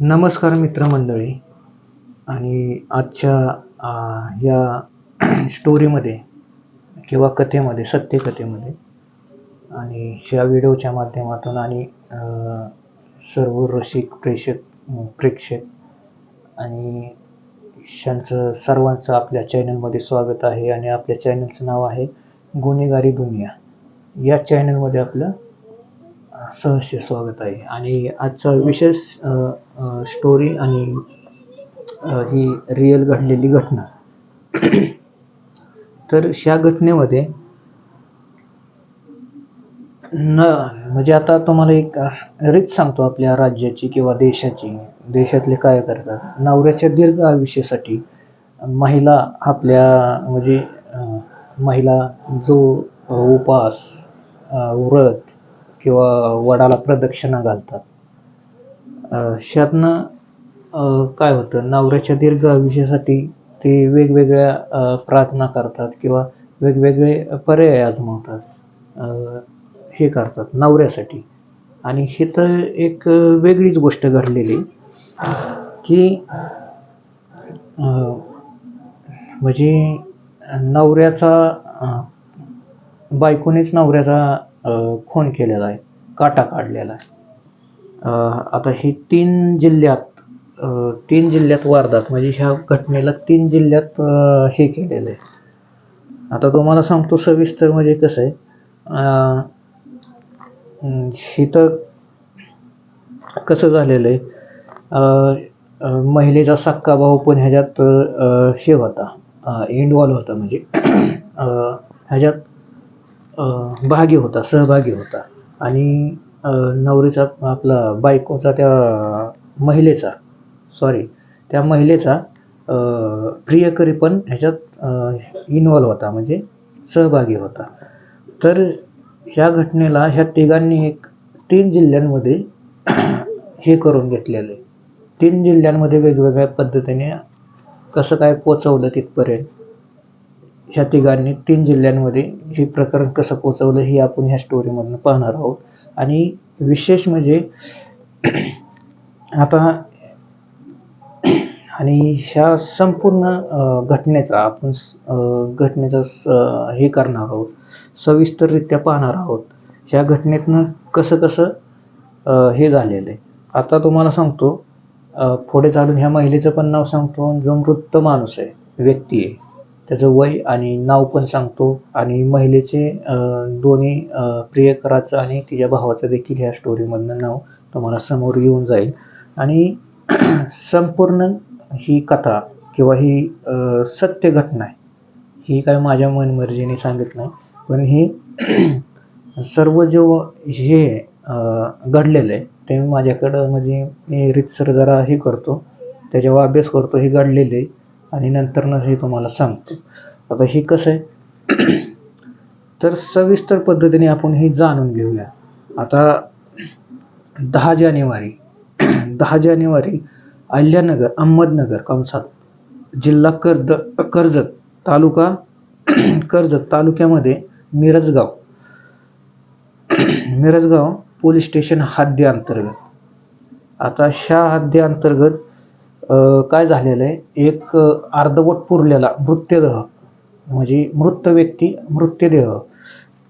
नमस्कार मित्रमंडळी. आणि आजच्या या स्टोरीमध्ये किंवा कथेमध्ये सत्यकथेमध्ये आणि ह्या व्हिडिओच्या माध्यमातून आणि सर्व रसिक प्रेक्षक प्रेक्षक आणि त्यांचं सर्वांचं आपल्या चॅनलमध्ये स्वागत आहे आणि आपल्या चॅनलचं नाव आहे गुन्हेगारी दुनिया. या चॅनलमध्ये आपलं सहर्ष स्वागत आहे. आणि आजचा विशेष स्टोरी आणि ही रिअल घडलेली घटना. तर ह्या घटनेमध्ये न म्हणजे आता तुम्हाला एक रीत सांगतो आपल्या राज्याची किंवा देशाची. देशातले काय करतात? नवऱ्याच्या दीर्घ आयुष्यासाठी महिला आपल्या म्हणजे महिला जो उपास व्रत किंवा वडाला प्रदक्षिणा घालतात. अ, काय होतं? नवऱ्याच्या दीर्घ आयुष्यासाठी ते वेगवेगळ्या प्रार्थना करतात किंवा वेगवेगळे पर्याय आजमावतात. हे करतात नवऱ्यासाठी. आणि हे तर एक वेगळीच गोष्ट घडलेली की म्हणजे नवऱ्याचा बायकोनेच नवऱ्याचा खून केलेला आहे काटा काढलेला आहे. आता हे तीन जिल्ह्यात तीन जिल्ह्यात वारदात म्हणजे ह्या घटनेला तीन जिल्ह्यात हे केलेलं आहे. आता तुम्हाला सांगतो सविस्तर म्हणजे कसं आहे. अ, कसं झालेलं आहे. महिलेचा सक्का भाऊ पण ह्याच्यात शेव हे होता इन्वॉल्व्ह होता म्हणजे. ह्याच्यात भागी होता सहभागी होता. आणि नवरीचा आपला बायकोचा त्या महिलेचा सॉरी त्या महिलेचा प्रियकरी पण ह्याच्यात इन्व्हॉल्व होता म्हणजे सहभागी होता. तर ह्या घटनेला ह्या तिघांनी एक तीन जिल्ह्यांमध्ये हे करून घेतलेलं. आहे तीन जिल्ह्यांमध्ये वेगवेगळ्या पद्धतीने कसं काय पोचवलं तिथपर्यंत ह्या तिघांनी तीन जिल्ह्यांमध्ये हे प्रकरण कसं पोचवलं हे आपण ह्या स्टोरीमधून पाहणार आहोत. आणि विशेष म्हणजे आता आणि ह्या संपूर्ण घटनेचा आपण घटनेचा हे करणार आहोत. सविस्तररित्या पाहणार आहोत. ह्या घटनेतनं कसं कसं हे झालेलं आहे. आता तुम्हाला सांगतो पुढे चालून ह्या महिलेचं पण नाव सांगतो जो मृत माणूस आहे व्यक्ती आहे. त्याचं वय आणि नाव पण सांगतो. आणि महिलेचे दोन्ही प्रियकराचं आणि तिच्या भावाचं देखील ह्या स्टोरीमधनं नाव तुम्हाला समोर येऊन जाईल. आणि संपूर्ण ही कथा किंवा ही सत्य घटना आहे ही काय माझ्या मनमर्जीने सांगत नाही. पण ही सर्व जो हे घडलेलं आहे ते माझ्याकडं म्हणजे मी रितसर जरा हे करतो. त्याच्यावर अभ्यास करतो हे घडलेलं आहे. आणि नंतरनं हे तुम्हाला सांगतो. आता हे कसं आहे? तर सविस्तर पद्धतीने आपण हे जाणून घेऊया. आता दहा जानेवारी दहा जानेवारी अहिल्यानगर अहमदनगर कंसात जिल्हा कर्द कर्जत तालुका कर्जत तालुक्यामध्ये मिरजगाव मिरजगाव पोलीस स्टेशन हद्दी अंतर्गत आता शा हद्दी अंतर्गत काय झालेलं आहे? एक अर्धवट पुरलेला मृत्यदेह म्हणजे मृत व्यक्ती मृत्यदेह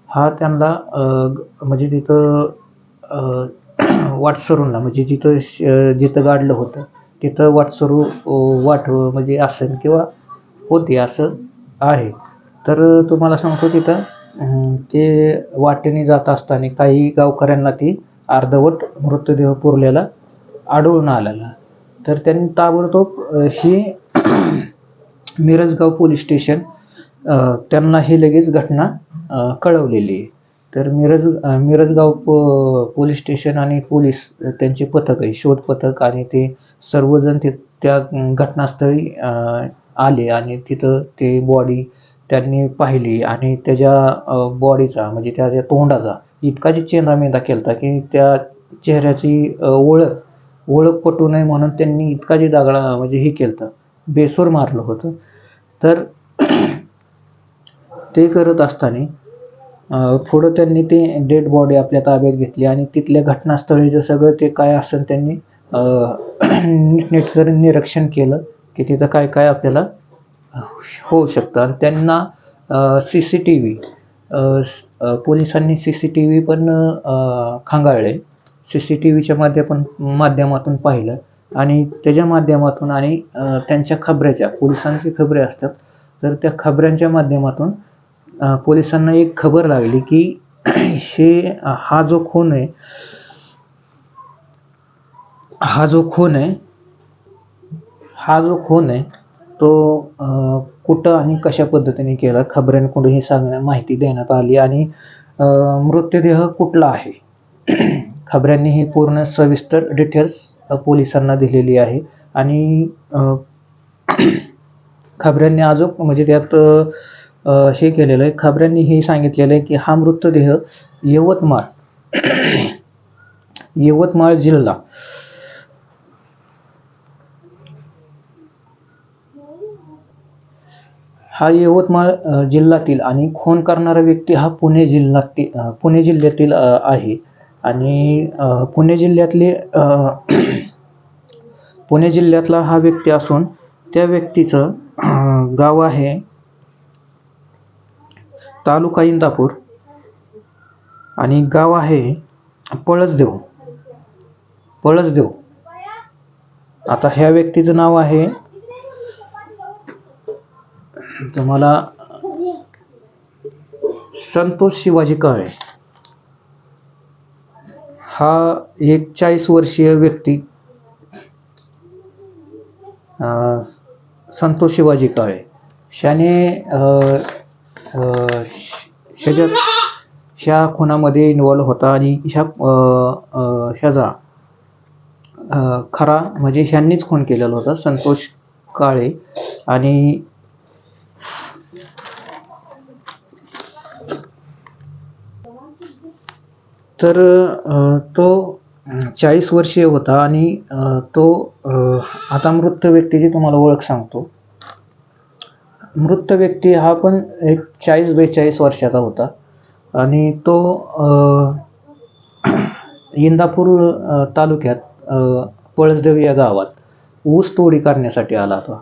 हा त्यांना ग- म्हणजे तिथं वाटसरूंना म्हणजे जिथं श- जिथं गाडलं होतं तिथं वाटसरू वाट म्हणजे असेल किंवा होते असं आहे. तर तुम्हाला सांगतो तिथं ते वाटेने जात असताना काही गावकऱ्यांना ती अर्धवट मृतदेह पुरलेला आढळून आलेला. तर त्यांनी ताबडतोब ही मिरजगाव पोलीस स्टेशन त्यांना ही लगेच घटना कळवलेली आहे. तर मिरज मिरजगाव प पोलीस स्टेशन आणि पोलीस त्यांचे पथक आहे शोध पथक आणि ते सर्वजण ते त्या घटनास्थळी आले आणि तिथं ते बॉडी त्यांनी पाहिली आणि त्याच्या बॉडीचा म्हणजे त्याच्या तोंडाचा इतका जी चेंदामेंदा होता की त्या चेहऱ्याची ओळख ओळख पटू नये म्हणून त्यांनी इतका जी दागडा म्हणजे हे केलं बेसूर मारलं होतं. तर ते करत असताना पुढं त्यांनी ते डेड बॉडी आपल्या ताब्यात घेतली आणि तिथल्या घटनास्थळीचं सगळं ते काय असेल त्यांनी अ, नीटनेटकं निरीक्षण केलं की तिथं काय काय आपल्याला होऊ शकतं. आणि त्यांना सी सी टी व्ही पोलिसांनी सी सी टी व्ही पण खांगाळले. सी सी टी व्हीच्या माध्यमातून माध्यमातून पाहिलं. आणि त्याच्या माध्यमातून आणि त्यांच्या खबऱ्याच्या पोलिसांची खबरे असतात. तर त्या खबऱ्यांच्या माध्यमातून पोलिसांना एक खबर लागली की हे हा जो खून आहे हा जो खून आहे हा जो खून आहे तो कुठं आणि कशा पद्धतीने केला? खबऱ्यांकडून ही सांगण्या माहिती देण्यात आली. आणि मृतदेह कुठला आहे? खबऱ्यांनी ही पूर्ण सविस्तर डिटेल्स पोलिसांना दिलेली आहे. आणि खबऱ्यांनी अजून म्हणजे त्यात हे केलेलं आहे. खबऱ्यांनी हे सांगितलेलं आहे की हा मृतदेह यवतमाळ यवतमाळ जिल्हा. हा यवतमाळ जिल्ह्यातील आणि खून करणारा व्यक्ती हा पुणे जिल्ह्यातील पुणे जिल्ह्यातील आहे. आणि पुणे जिल्ह्यातले पुणे जिल्ह्यातला हा व्यक्ती असून त्या व्यक्तीचं गाव आहे तालुका इंदापूर आणि गाव आहे पळसदेव. पळसदेव. आता ह्या व्यक्तीचं नाव आहे तुम्हाला संतोष शिवाजी काळे. हा एक चाळीस वर्षीय व्यक्ती अं, संतोष शिवाजी काळे. शाने अं, शा खुनामध्ये इन्वॉल्व्ह होता आणि ह्या शजा खरा म्हणजे ह्यांनीच खून केलेला होता संतोष काळे. आणि तर तो चाळीस वर्षीय होता आणि तो आता मृत व्यक्तीची तुम्हाला ओळख सांगतो. मृत व्यक्ती हा पण एक चाळीस बेचाळीस वर्षाचा होता. आणि तो इंदापूर तालुक्यात पळसदेव या गावात ऊस तोडी करण्यासाठी आला होता.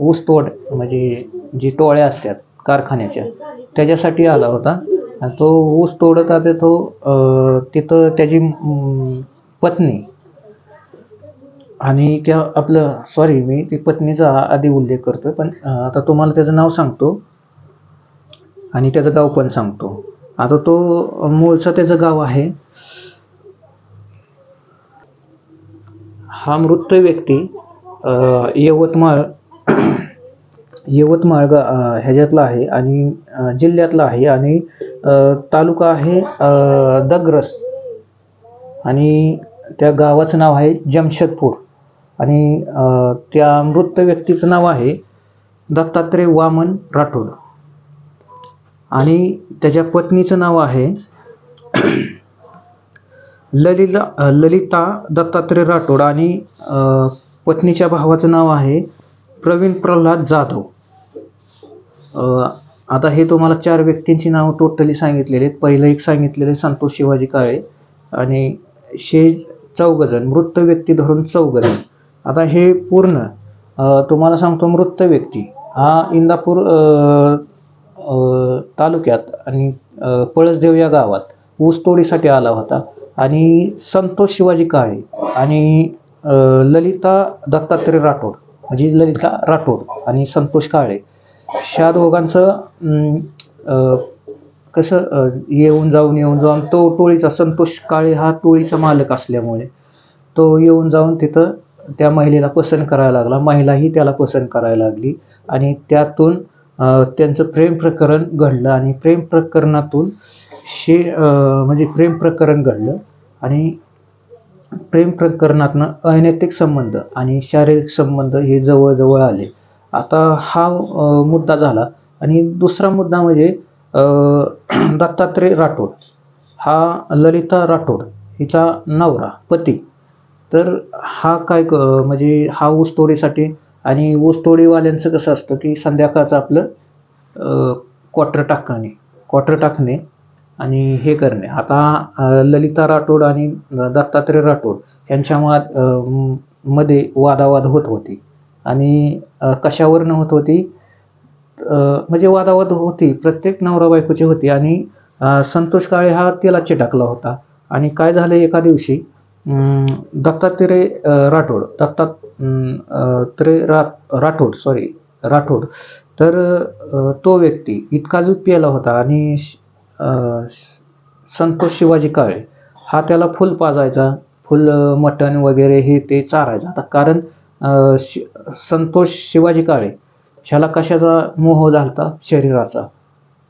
ऊस तोड म्हणजे जी टोळ्या असतात कारखान्याच्या त्याच्यासाठी आला होता. तो ऊस तोडत आता तो तिथं त्याची पत्नी आणि त्या आपलं सॉरी मी ती पत्नीचा आधी उल्लेख करतो पण आता तुम्हाला त्याचं नाव सांगतो. आणि त्याचं गाव पण सांगतो. आता तो मूळचा त्याचं गाव आहे. हा मृत व्यक्ती यवतमाळ यवतमाळ गा ह्याच्यातला आहे आणि जिल्ह्यातला आहे आणि तालुका आहे दग्रस. आणि त्या गावाचं नाव आहे जमशेदपूर. आणि त्या मृत व्यक्तीचं नाव आहे दत्तात्रय वामन राठोड. आणि त्याच्या पत्नीचं नाव आहे ललिता ललिता दत्तात्रय राठोड. आणि पत्नीच्या भावाचं नाव आहे प्रवीण प्रल्हाद जाधव. आता हे तुम्हाला चार व्यक्तींची नावं टोटली सांगितलेली आहेत. पहिलं एक सांगितलेलं आहे संतोष शिवाजी काळे आणि शे चौघजण मृत व्यक्ती धरून चौघजण. आता हे पूर्ण तुम्हाला सांगतो मृत व्यक्ती. हा इंदापूर तालुक्यात आणि पळसदेव या गावात ऊसतोडीसाठी आला होता. आणि संतोष शिवाजी काळे आणि ललिता दत्तात्रय राठोड म्हणजे ललिता राठोड आणि संतोष काळे ह्या दोघांचं कसं येऊन जाऊन येऊन जाऊन तो टोळीचा संतोष काळे हा टोळीचा मालक असल्यामुळे तो येऊन जाऊन तिथं त्या महिलेला पसंत करायला लागला. महिलाही त्याला पसंत करायला लागली आणि त्यातून त्यांचं प्रेम प्रकरण घडलं आणि प्रेम प्रकरणातून शे म्हणजे प्रेम प्रकरण घडलं आणि प्रेम प्रकरणातनं अनैतिक संबंध आणि शारीरिक संबंध हे जवळजवळ आले. आता हा मुद्दा झाला. आणि दुसरा मुद्दा म्हणजे दत्तात्रय राठोड. हा ललिता राठोड हिचा नवरा पती. तर हा काय क म्हणजे हा ऊसतोडीसाठी आणि ऊसतोडीवाल्यांचं कसं असतं की संध्याकाळचं आपलं क्वार्टर टाकणे क्वार्टर टाकणे आणि हे करणे. आता ललिता राठोड आणि दत्तात्रय राठोड यांच्या मध्ये वादावाद होत होती. आणि कशावरनं होत होती म्हणजे वादावाद होती प्रत्येक नवरा बायकोची होती आणि संतोष काळे हा तिला चिटाकला होता. आणि काय झालं एका दिवशी अं, दत्तात्रय अ, राठोड दत्तात्रय रा राठोड सॉरी राठोड. तर तो व्यक्ती इतका जो पेला होता आणि श- संतोष शिवाजी काळे हा त्याला फुल पाजायचा फुल मटण वगैरे हे ते चारायचा. आता कारण शि- संतोष शिवाजी काळे ह्याला कशाचा मोह झालता? शरीराचा.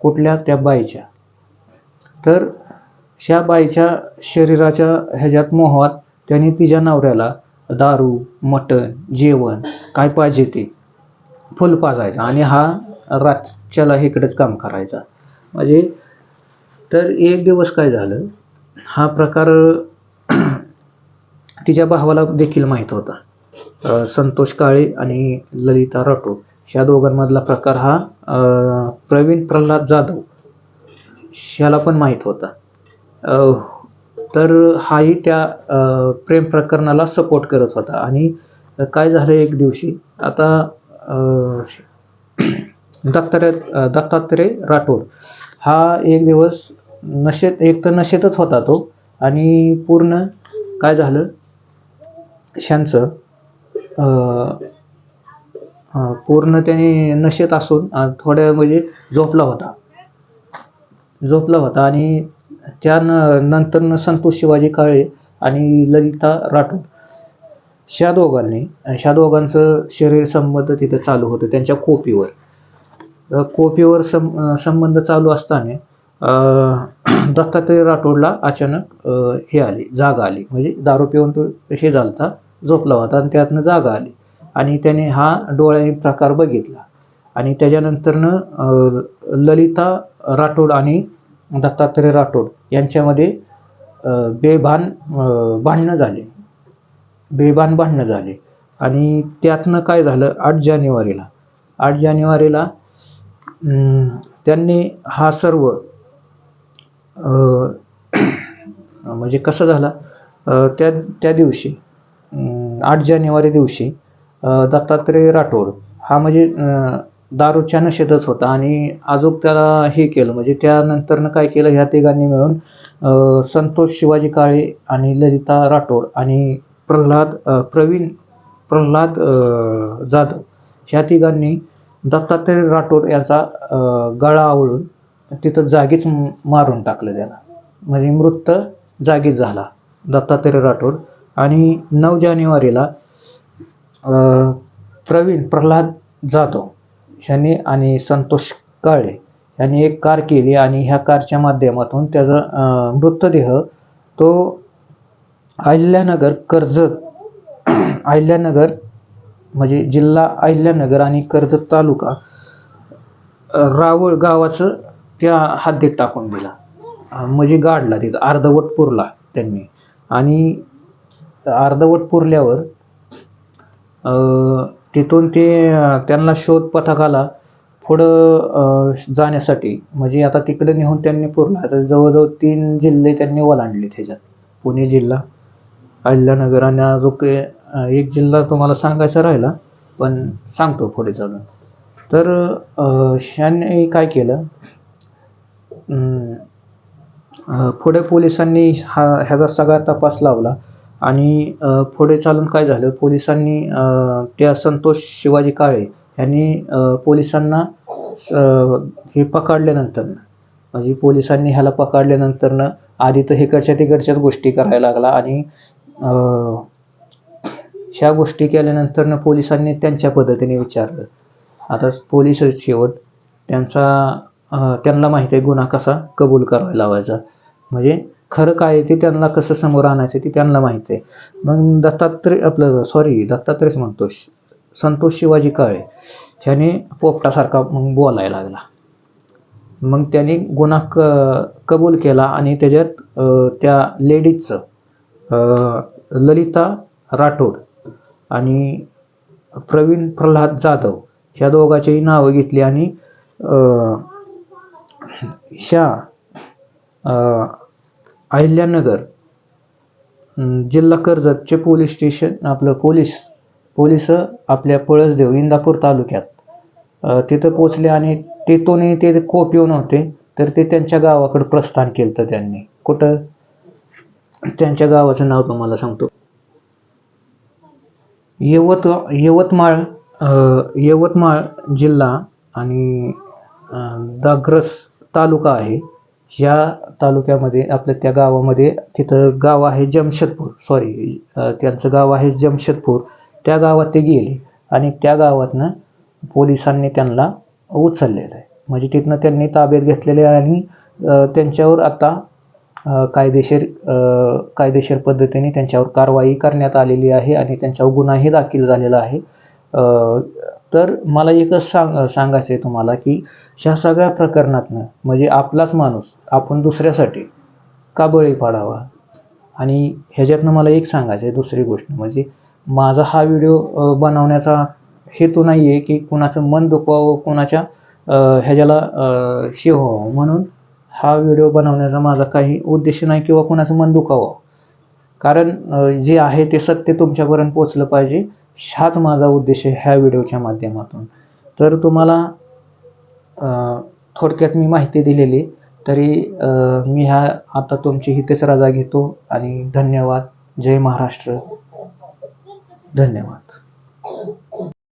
कुठल्या? त्या बाईच्या. तर ह्या बाईच्या शरीराच्या ह्याच्यात मोहात त्यांनी तिच्या नवऱ्याला दारू मटण जेवण काय पाहिजे ते फुल पाजायचा आणि हा रातच्याला इकडेच काम करायचा. म्हणजे तर एक दिवस काय झालं? हा प्रकार तिच्या भावाला देखील माहीत होता. संतोष काळे आणि ललिता राठोड. ह्या दोघांमधला प्रकार हा प्रवीण प्रल्हाद जाधव ह्याला पण माहीत होता. तर हाही त्या प्रेम प्रकरणाला सपोर्ट करत होता. आणि काय झालं एक दिवशी आता दत्तात्रय दत्तात्रय राठोड हा एक दिवस नशेत एक तर नशेतच होता तो. आणि पूर्ण काय झालं? शांचं पूर्ण त्याने नशेत असून थोड्या म्हणजे झोपला होता. झोपला होता आणि त्या नंतर संतोष शिवाजी काळे आणि ललिता राठोड ह्या दोघांनी ह्या दोघांचं शरीर संबंध तिथे चालू होतं त्यांच्या कोपीवर. कोपीवर सं संबंध चालू असताना दत्तात्रय राठोडला अचानक हे आली जागा आली. म्हणजे दारू पिऊन तो हे झालता. झोपला होता आणि त्यातनं जागा आली. आणि त्याने हा डोळ्याने प्रकार बघितला. आणि त्याच्यानंतरनं ललिता राठोड आणि दत्तात्रय राठोड यांच्यामध्ये बेभान भांडणं झाले. बेभान भांडणं झाले. आणि त्यातनं काय झालं आठ जानेवारीला आठ जानेवारीला त्यांनी हा सर्व म्हणजे कसं झाला त्या त्या दिवशी आठ जानेवारी दिवशी दत्तात्रय राठोड हा म्हणजे दारूच्या नशेतच होता आणि आजोब त्याला हे केलं म्हणजे त्यानंतरनं काय केलं ह्या तिघांनी मिळून संतोष शिवाजी काळे आणि ललिता राठोड आणि प्रल्हाद प्रवीण प्रल्हाद जाधव ह्या तिघांनी दत्तात्रय राठोड याचा गळा आवळून तिथं जागीच मारून टाकलं त्याला. म्हणजे मृत जागीच झाला दत्तात्रय राठोड. आणि नऊ जानेवारीला प्रवीण प्रल्हाद जाधव ह्यांनी आणि संतोष काळे यांनी एक कार केली आणि ह्या कारच्या माध्यमातून त्याचा मृतदेह तो अहिल्यानगर कर्जत अहिल्यानगर म्हणजे जिल्हा अहिल्यानगर आणि कर्जत तालुका रावळ गावाचं त्या हद्दीत टाकून दिला. म्हणजे गाडला तिथं अर्धवट पुरला त्यांनी. आणि अर्धवट पुरल्यावर तिथून ते त्यांना शोध पथकाला पुढं जाण्यासाठी म्हणजे आता तिकडे नेऊन त्यांनी पुरला आता जवळजवळ तीन जिल्हे त्यांनी ओलांडले त्याच्यात पुणे जिल्हा अहिल्यानगर आणि अजून काही, एक जिल्हा तुम्हाला सांगायचा राहिला पण सांगतो पुढे चालून तर शाने काय केलं अं, पुढे पोलिसांनी हा ह्याचा सगळा तपास लावला. आणि पुढे चालून काय झालं? पोलिसांनी त्या संतोष शिवाजी काळे यांनी पोलिसांना हे पकडल्यानंतर म्हणजे पोलिसांनी ह्याला पकडल्यानंतरनं आधी तर इकडच्या तिकडच्याच गोष्टी करायला लागला आणि ह्या गोष्टी केल्यानंतरनं पोलिसांनी त्यांच्या पद्धतीने विचारलं. आता पोलीस शेवट त्यांचा त्यांना माहिती आहे गुन्हा कसा कबूल करायला लावायचा. म्हणजे खरं काय आहे ते त्यांना कसं समोर आणायचं ते त्यांना माहीत आहे. मग दत्तात्रय आपलं सॉरी दत्तात्रयच म्हणतो. संतोष शिवाजी काळे ह्याने पोपटासारखा मग बोलायला लागला. मग त्याने गुन्हा क कबूल केला आणि त्याच्यात त्या लेडीजचं ललिता राठोड आणि प्रवीण प्रल्हाद जाधव ह्या दोघांचीही नावं घेतली आणि शा ह्या अहिल्यानगर जिल्हा कर्जतचे पोलीस स्टेशन आपलं पोलीस पोलीस आपल्या पळसदेव इंदापूर तालुक्यात. तिथं पोचले आणि तिथूनही ते कोप येऊन होते तर ते त्यांच्या गावाकडे प्रस्थान केलं तर त्यांनी. कुठं? त्यांच्या गावाचं नाव तुम्हाला सांगतो. यवत यवतमाळ यवतमाळ जिल्हा आणि दाग्रस तालुका आहे. ह्या तालुक्यामध्ये आपल्या त्या गावामध्ये तिथं गाव आहे जमशेदपूर. सॉरी त्यांचं गाव आहे जमशेदपूर. त्या गावात ते गेले आणि त्या गावातनं पोलिसांनी त्यांना उचललेलं आहे. म्हणजे तिथनं त्यांनी ताब्यात घेतलेले आहे आणि त्यांच्यावर आता कायदेशीर कायदेशीर पद्धतीने त्यांच्यावर कारवाई करण्यात आलेली आहे आणि त्यांच्यावर गुन्हाही दाखल झालेला आहे. तर मला एकच सांग सांगायचं आहे तुम्हाला की ह्या सगळ्या प्रकरणातनं म्हणजे आपलाच माणूस आपण दुसऱ्यासाठी का बळी पाडावा? आणि ह्याच्यातनं मला एक सांगायचं आहे दुसरी गोष्ट म्हणजे माझा हा व्हिडिओ बनवण्याचा हेतू नाही आहे की कुणाचं मन दुखवावं कुणाच्या ह्याच्याला हे व्हावं. म्हणून हा व्हिडिओ बनवण्याचा माझा काही उद्देश नाही किंवा कुणाचं मन दुखावं. कारण जे आहे ते सत्य तुमच्यापर्यंत पोचलं पाहिजे हाच माझा उद्देश आहे ह्या व्हिडिओच्या माध्यमातून. तर तुम्हाला थोडक्यात मी माहिती दिलेली तरी मी ह्या आता तुमची हितेच राजा घेतो आणि धन्यवाद. जय महाराष्ट्र. धन्यवाद.